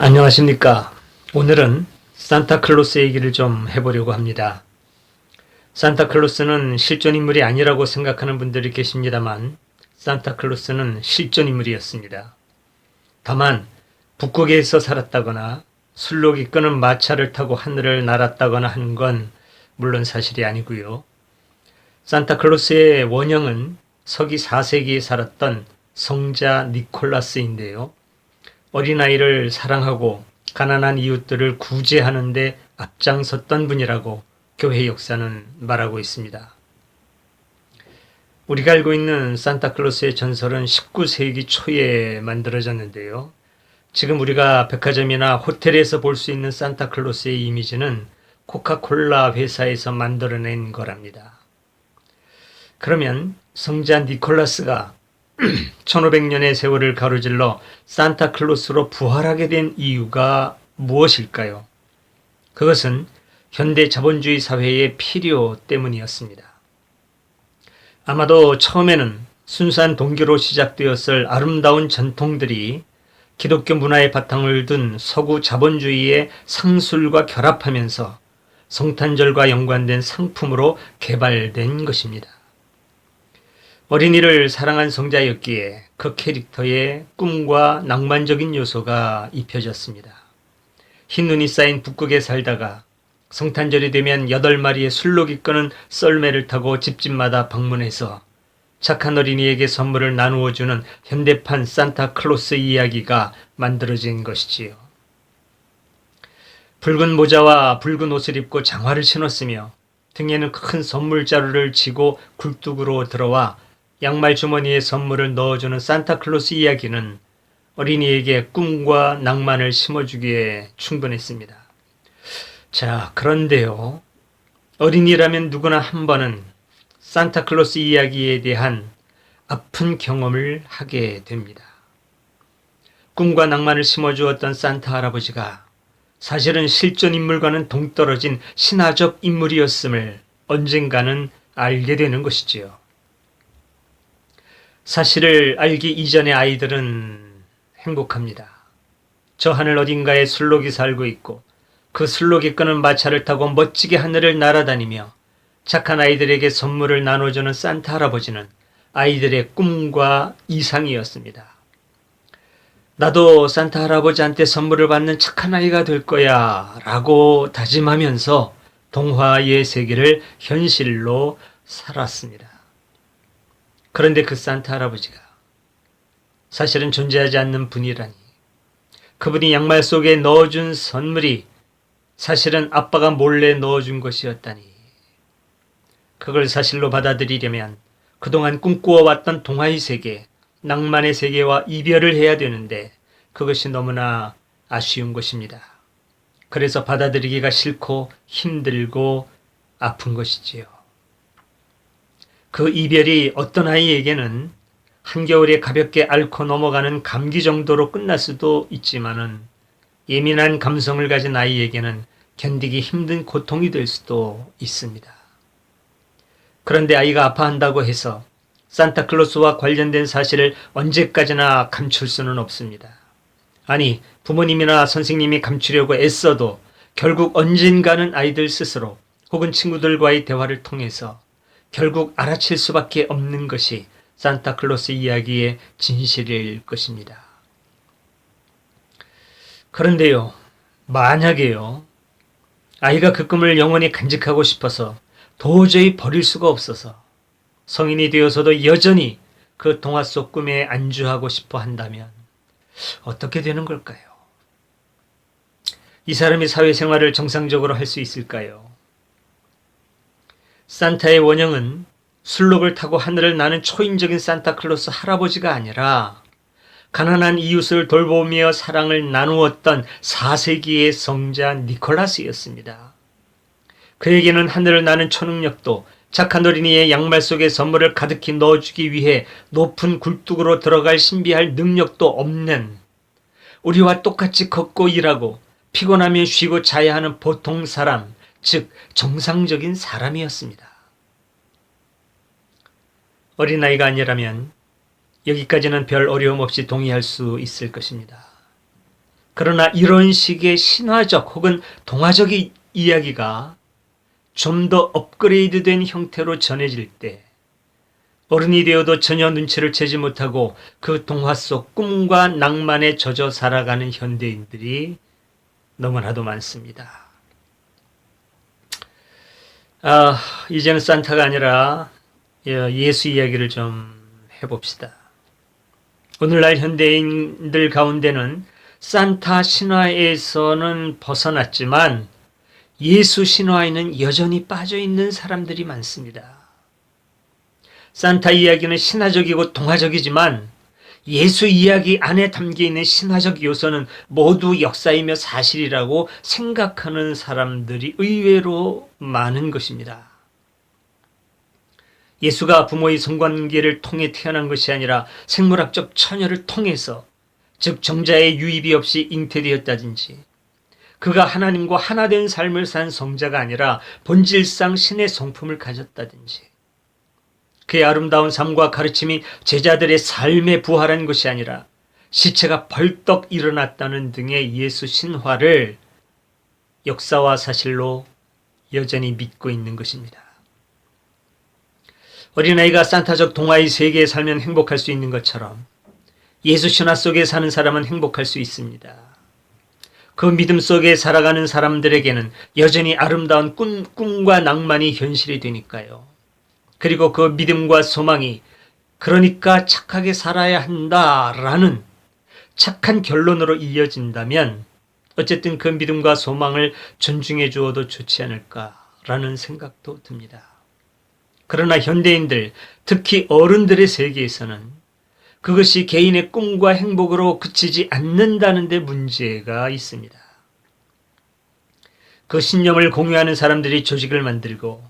안녕하십니까. 오늘은 산타클로스 얘기를 좀 해보려고 합니다. 산타클로스는 실존 인물이 아니라고 생각하는 분들이 계십니다만, 산타클로스는 실존 인물이었습니다. 다만, 북극에서 살았다거나, 술록이 끄는 마차를 타고 하늘을 날았다거나 하는 건 물론 사실이 아니고요. 산타클로스의 원형은 서기 4세기에 살았던 성자 니콜라스인데요. 어린아이를 사랑하고 가난한 이웃들을 구제하는데 앞장섰던 분이라고 교회 역사는 말하고 있습니다. 우리가 알고 있는 산타클로스의 전설은 19세기 초에 만들어졌는데요. 지금 우리가 백화점이나 호텔에서 볼 수 있는 산타클로스의 이미지는 코카콜라 회사에서 만들어낸 거랍니다. 그러면 성자 니콜라스가 1500년의 세월을 가로질러 산타클로스로 부활하게 된 이유가 무엇일까요? 그것은 현대 자본주의 사회의 필요 때문이었습니다. 아마도 처음에는 순수한 동기로 시작되었을 아름다운 전통들이 기독교 문화의 바탕을 둔 서구 자본주의의 상술과 결합하면서 성탄절과 연관된 상품으로 개발된 것입니다. 어린이를 사랑한 성자였기에 그 캐릭터에 꿈과 낭만적인 요소가 입혀졌습니다. 흰눈이 쌓인 북극에 살다가 성탄절이 되면 여덟 마리의 술록이 끄는 썰매를 타고 집집마다 방문해서 착한 어린이에게 선물을 나누어 주는 현대판 산타클로스 이야기가 만들어진 것이지요. 붉은 모자와 붉은 옷을 입고 장화를 신었으며 등에는 큰 선물 자루를 지고 굴뚝으로 들어와 양말 주머니에 선물을 넣어주는 산타클로스 이야기는 어린이에게 꿈과 낭만을 심어주기에 충분했습니다. 자, 그런데요. 어린이라면 누구나 한 번은 산타클로스 이야기에 대한 아픈 경험을 하게 됩니다. 꿈과 낭만을 심어주었던 산타 할아버지가 사실은 실존 인물과는 동떨어진 신화적 인물이었음을 언젠가는 알게 되는 것이지요. 사실을 알기 이전의 아이들은 행복합니다. 저 하늘 어딘가에 술록이 살고 있고 그 술록이 끄는 마차를 타고 멋지게 하늘을 날아다니며 착한 아이들에게 선물을 나눠주는 산타 할아버지는 아이들의 꿈과 이상이었습니다. 나도 산타 할아버지한테 선물을 받는 착한 아이가 될 거야 라고 다짐하면서 동화의 세계를 현실로 살았습니다. 그런데 그 산타 할아버지가 사실은 존재하지 않는 분이라니. 그분이 양말 속에 넣어준 선물이 사실은 아빠가 몰래 넣어준 것이었다니. 그걸 사실로 받아들이려면 그동안 꿈꾸어왔던 동화의 세계, 낭만의 세계와 이별을 해야 되는데 그것이 너무나 아쉬운 것입니다. 그래서 받아들이기가 싫고 힘들고 아픈 것이지요. 그 이별이 어떤 아이에게는 한겨울에 가볍게 앓고 넘어가는 감기 정도로 끝날 수도 있지만은 예민한 감성을 가진 아이에게는 견디기 힘든 고통이 될 수도 있습니다. 그런데 아이가 아파한다고 해서 산타클로스와 관련된 사실을 언제까지나 감출 수는 없습니다. 아니, 부모님이나 선생님이 감추려고 애써도 결국 언젠가는 아이들 스스로 혹은 친구들과의 대화를 통해서 결국 알아챌 수밖에 없는 것이 산타클로스 이야기의 진실일 것입니다. 그런데요, 만약에요, 아이가 그 꿈을 영원히 간직하고 싶어서 도저히 버릴 수가 없어서 성인이 되어서도 여전히 그 동화 속 꿈에 안주하고 싶어 한다면 어떻게 되는 걸까요? 이 사람이 사회생활을 정상적으로 할 수 있을까요? 산타의 원형은 술록을 타고 하늘을 나는 초인적인 산타클로스 할아버지가 아니라 가난한 이웃을 돌보며 사랑을 나누었던 4세기의 성자 니콜라스였습니다. 그에게는 하늘을 나는 초능력도 착한 어린이의 양말 속에 선물을 가득히 넣어주기 위해 높은 굴뚝으로 들어갈 신비할 능력도 없는 우리와 똑같이 걷고 일하고 피곤하면 쉬고 자야 하는 보통 사람, 즉 정상적인 사람이었습니다. 어린아이가 아니라면 여기까지는 별 어려움 없이 동의할 수 있을 것입니다. 그러나 이런 식의 신화적 혹은 동화적 이- 이야기가 좀 더 업그레이드 된 형태로 전해질 때 어른이 되어도 전혀 눈치를 채지 못하고 그 동화 속 꿈과 낭만에 젖어 살아가는 현대인들이 너무나도 많습니다. 아, 이제는 산타가 아니라 예, 예수 이야기를 좀 해봅시다. 오늘날 현대인들 가운데는 산타 신화에서는 벗어났지만 예수 신화에는 여전히 빠져 있는 사람들이 많습니다. 산타 이야기는 신화적이고 동화적이지만 예수 이야기 안에 담겨 있는 신화적 요소는 모두 역사이며 사실이라고 생각하는 사람들이 의외로 많은 것입니다. 예수가 부모의 성관계를 통해 태어난 것이 아니라 생물학적 처녀를 통해서 즉 정자의 유입이 없이 잉태되었다든지 그가 하나님과 하나 된 삶을 산 성자가 아니라 본질상 신의 성품을 가졌다든지 그의 아름다운 삶과 가르침이 제자들의 삶에 부활한 것이 아니라 시체가 벌떡 일어났다는 등의 예수 신화를 역사와 사실로 여전히 믿고 있는 것입니다. 어린아이가 산타적 동화의 세계에 살면 행복할 수 있는 것처럼 예수 신화 속에 사는 사람은 행복할 수 있습니다. 그 믿음 속에 살아가는 사람들에게는 여전히 아름다운 꿈, 꿈과 낭만이 현실이 되니까요. 그리고 그 믿음과 소망이 그러니까 착하게 살아야 한다라는 착한 결론으로 이어진다면 어쨌든 그 믿음과 소망을 존중해 주어도 좋지 않을까라는 생각도 듭니다. 그러나 현대인들, 특히 어른들의 세계에서는 그것이 개인의 꿈과 행복으로 그치지 않는다는 데 문제가 있습니다. 그 신념을 공유하는 사람들이 조직을 만들고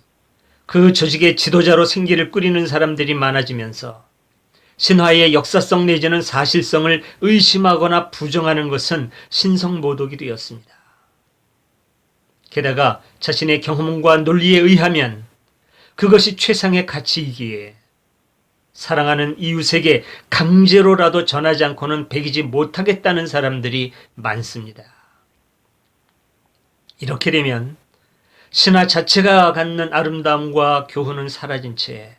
그 조직의 지도자로 생기를 꾸리는 사람들이 많아지면서 신화의 역사성 내지는 사실성을 의심하거나 부정하는 것은 신성모독이 되었습니다. 게다가 자신의 경험과 논리에 의하면 그것이 최상의 가치이기에 사랑하는 이웃에게 강제로라도 전하지 않고는 배기지 못하겠다는 사람들이 많습니다. 이렇게 되면 신화 자체가 갖는 아름다움과 교훈은 사라진 채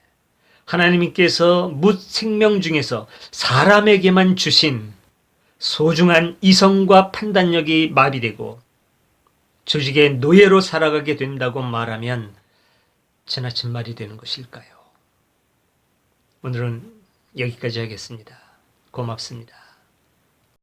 하나님께서 묻 생명 중에서 사람에게만 주신 소중한 이성과 판단력이 마비되고 조직의 노예로 살아가게 된다고 말하면 지나친 말이 되는 것일까요? 오늘은 여기까지 하겠습니다. 고맙습니다.